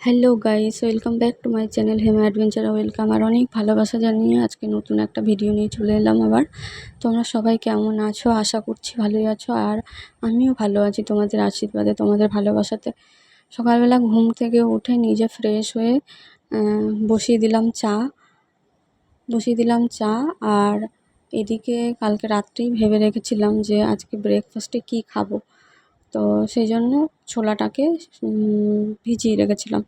Hello guys, welcome back to my channel Hema adventure. Welcome আর অনেক ভালোবাসা জানিয়ে আজকে নতুন একটা ভিডিও নিয়ে চলে এলাম আবার। তোমরা সবাই কেমন আছো? আশা করছি ভালোই আছো আর আমিও ভালো আছি তোমাদের আশীর্বাদে, তোমাদের ভালোবাসাতে। সকালবেলা ঘুম থেকে উঠে নিজে ফ্রেশ হয়ে বসিয়ে দিলাম চা, বসিয়ে দিলাম চা আর এদিকে কালকে রাত্রেই ভেবে রেখেছিলাম যে আজকে ব্রেকফাস্টে কী খাব। তো সেই জন্য ছোলাটাকে ভিজিয়ে রেখেছিলাম।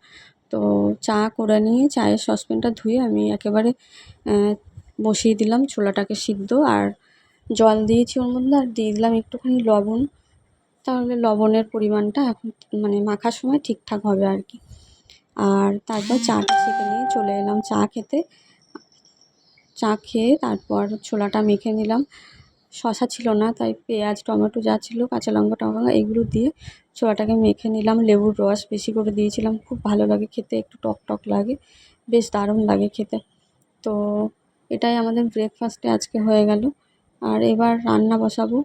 তো চা করে নিয়ে চায়ের সসপ্যানটা ধুয়ে আমি একেবারে বসিয়ে দিলাম ছোলাটাকে সিদ্ধ আর জল দিয়েছি ওর মধ্যে আর দিয়ে দিলাম একটুখানি লবণ। তাহলে লবণের পরিমাণটা এখন মানে মাখার সময় ঠিকঠাক হবে আর কি। আর তারপর চাটা সেঁকে নিয়ে চলে এলাম চা খেতে। চা খেয়ে তারপর ছোলাটা মেখে নিলাম। শশা ছিল না তাই পেঁয়াজ টমেটো যা ছিল কাঁচা লঙ্কা টমেটো এগুলো দিয়ে ছোলাটাকে মেখে নিলাম লেবুর রস বেশি করে দিয়েছিলাম খুব ভালো লাগে খেতে একটু টক টক লাগে বেশ দারুণ লাগে খেতে। তো এটাই আমাদের ব্রেকফাস্টে আজকে হয়ে গেল। আর এবার রান্না বসাবো।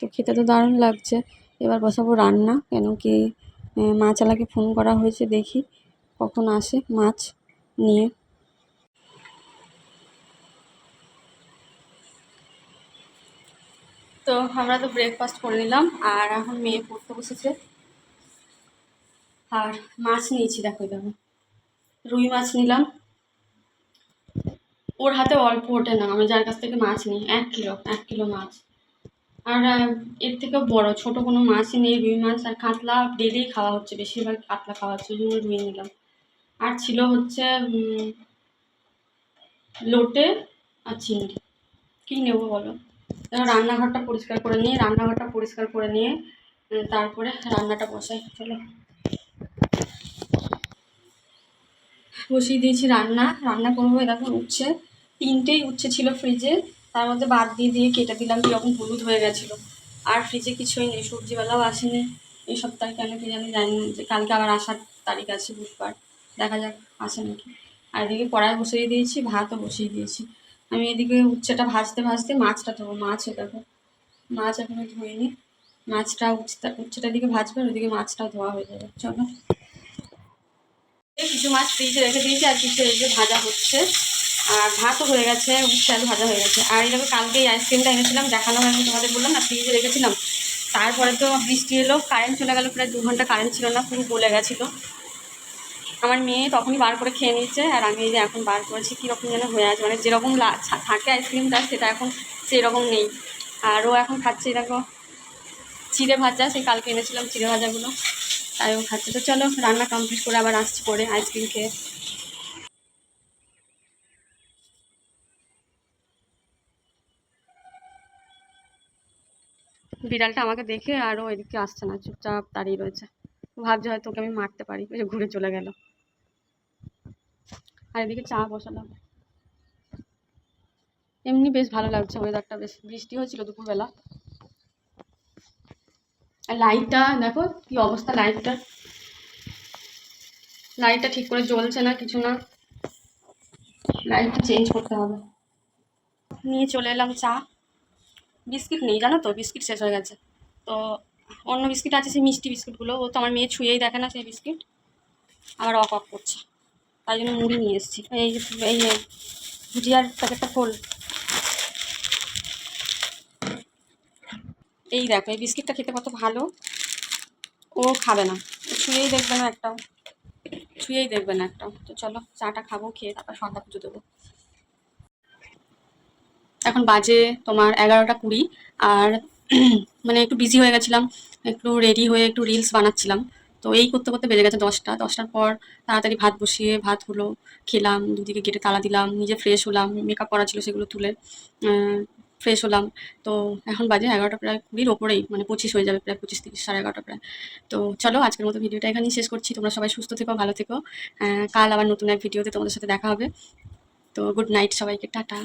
তো খেতে তো দারুণ লাগছে। এবার বসাবো রান্না কেন কি আহ, মাছওয়ালাকে ফোন করা হয়েছে দেখি কখন আসে মাছ নিয়ে। তো আমরা তো ব্রেকফাস্ট করে নিলাম, আর এখন মেয়ে পড়তে বসেছে। আর মাছ নিয়েছি, দেখো দেখো। রুই মাছ নিলাম। ওর হাতে অল্প ওঠে না, আমি যার কাছ থেকে মাছ নিই, এক কিলো এক কিলো মাছ। আর এর থেকেও বড়, ছোট কোনো মাছই নেই, রুই মাছ আর কাতলা ডেলি খাওয়া হচ্ছে, বেশিরভাগ কাতলা খাওয়া হচ্ছে, ওই জন্য রুই নিলাম। আর ছিল হচ্ছে লোটে আর চিংড়ি। কী নেব বলো? রান্নাঘরটা পরিষ্কার করে নিয়ে, রান্নাঘরটা পরিষ্কার করে নিয়ে তারপরে রান্নাটা বসাই, চলো। বসিয়ে দিয়েছি রান্না রান্না করব দেখো উচ্ছে, তিনটেই উচ্ছে ছিল ফ্রিজে তার মধ্যে বাদ দিয়ে দিয়ে কেটে দিলাম, কীরকম হলুদ হয়ে গেছিল। আর ফ্রিজে কিছুই নেই, সবজিওয়ালাও আসেনি, এই সপ্তাহে কেন কি জানি জানি না, যে কালকে আবার আসার তারিখ আছে বুধবার, দেখা যাক, আসে নাকি। আর এদিকে কড়াই বসিয়ে দিয়েছি, ভাতও বসিয়ে দিয়েছি। আমি এদিকে উচ্ছেটা ভাজতে ভাজতে মাছটা ধোবো। মাছ দেখো, মাছ এখনও ধুইনি। মাছটা উচ্ছেটা, উচ্ছেটার দিকে ভাজবে আর ওদিকে মাছটাও ধোয়া হয়ে যাবে। চলো। কিছু মাছ ফ্রিজে রেখে দিয়েছি আর কিছু এই ভাজা হচ্ছে। আর ভাতও হয়ে গেছে, উচ্ছে ভাজা হয়ে গেছে। আর এইভাবে কালকে এই আইসক্রিমটা এনেছিলাম, দেখানো হয়নি তোমাদের বললাম না, ফ্রিজে রেখেছিলাম। তারপরে তো বৃষ্টি এলো, কারেন্ট চলে গেলো, প্রায় দু ঘণ্টা কারেন্ট ছিল না, পুরো গলে গেছিল। আমার মেয়ে তখনই বার করে খেয়ে নিচ্ছে আর আমি যে এখন বার করেছি, কীরকম যেন হয়ে আছে। মানে যেরকম থাকে আইসক্রিমটা সেটা এখন সেই রকম নেই। আর ও এখন খাচ্ছে দেখো, চিড়ে ভাজা, সেই কালকে এনেছিলাম চিড়ে ভাজাগুলো। তাই ও খাচ্ছে। তো চলো, রান্না কমপ্লিট করে আবার আসছি পরে আইসক্রিম খেয়ে। বিড়ালটা আমাকে দেখে আরও এদিকে আসছে না, চুপচাপ দাঁড়িয়ে রয়েছে। ভাবছে হয়তো ওকে আমি মারতে পারি ঘুরে চলে গেল। আর এদিকে চা বসালাম। এমনি বেশ ভালো লাগছে ওয়েদারটা বেশ বৃষ্টি হয়েছিল দুপুরবেলা। আর লাইটটা দেখো কি অবস্থা লাইটটা লাইটটা ঠিক করে জ্বলছে না, কিছু না। লাইটটা চেঞ্জ করতে হবে। নিয়ে চলে এলাম চা। বিস্কিট নেই, জানো তো? বিস্কিট শেষ হয়ে গেছে। তো অন্য বিস্কিট আছে, সেই মিষ্টি বিস্কিটগুলো। ও তো আমার মেয়ে ছুঁয়েই দেখে না সেই বিস্কিট। আবার অক অক করছে। তাই জন্য মুড়ি নিয়ে এসেছি। এই এই ভুজিয়ার প্যাকেটটা খোল। এই দেখো, এই বিস্কিটটা খেতে কত ভালো। ও খাবে না। ছুঁয়েই দেখবে না একটাও। ছুঁয়েই দেখবে না একটাও। তো চলো, চাটা খাব, খেয়ে তারপর সন্ধ্যা পুজো দেবো। এখন বাজে তোমার এগারোটা কুড়ি। আর মানে একটু বিজি হয়ে গেছিলাম, একটু রেডি হয়ে একটু রিলস বানাচ্ছিলাম। তো এই করতে করতে বেজে গেছে দশটা। দশটার পর তাড়াতাড়ি ভাত বসিয়ে, ভাত হলো, খেলাম, দুদিকে গেটে তালা দিলাম, নিজে ফ্রেশ হলাম মেকআপ করা ছিল সেগুলো তুলে ফ্রেশ হলাম। তো এখন বাজে এগারোটা প্রায় কুড়ির ওপরেই মানে পঁচিশ হয়ে যাবে প্রায় পঁচিশ তিরিশ, সাড়ে এগারোটা প্রায়। তো চলো আজকের মতো ভিডিওটা এখানেই শেষ করছি। তোমরা সবাই সুস্থ থেকো, ভালো থেকো। কাল আবার নতুন এক ভিডিওতে তোমাদের সাথে দেখা হবে। তো গুড নাইট সবাইকে, টাটা।